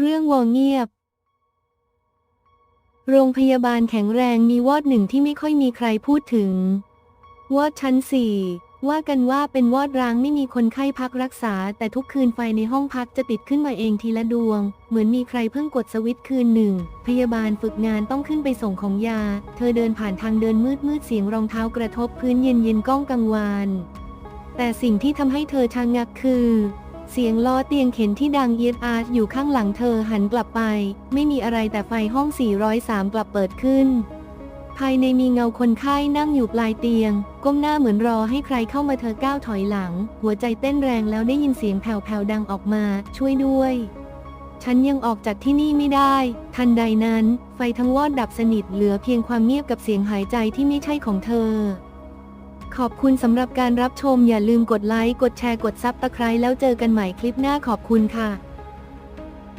เรื่องวอเงียบ โรงพยาบาลแข็งแรงมีวอดหนึ่งที่ไม่ค่อยมีใครพูดถึง วอดชั้นสี่ว่ากันว่าเป็นวอดร้างไม่มีคนไข้พักรักษา แต่ทุกคืนไฟในห้องพักจะติดขึ้นมาเองทีละดวง เหมือนมีใครเพิ่งกดสวิตช์คืนหนึ่ง พยาบาลฝึกงานต้องขึ้นไปส่งของยา เธอเดินผ่านทางเดินมืดมืดเสียงรองเท้ากระทบพื้นเย็นเย็นก้องกังวาน แต่สิ่งที่ทำให้เธอชะงักคือ เสียงล้อเตียงเข็นที่ดังเอียดอาร์อยู่ข้างหลังเธอหันกลับไป ไม่มีอะไรแต่ไฟห้อง 403 กลับเปิดขึ้น ภายในมีเงาคนไข้นั่งอยู่ปลายเตียง ก้มหน้าเหมือนรอให้ใครเข้ามาเธอก้าวถอยหลัง หัวใจเต้นแรงแล้วได้ยินเสียงแผ่วๆดังออกมา ช่วยด้วย ฉันยังออกจากที่นี่ไม่ได้ ทันใดนั้น ไฟทั้งวอดดับสนิทเหลือเพียงความเงียบกับเสียงหายใจที่ไม่ใช่ของเธอ ขอบคุณสำหรับการรับชมอย่าลืมกดไลค์ กดแชร์กดซับตะไคร้แล้วเจอกันใหม่คลิปหน้าขอบคุณค่ะ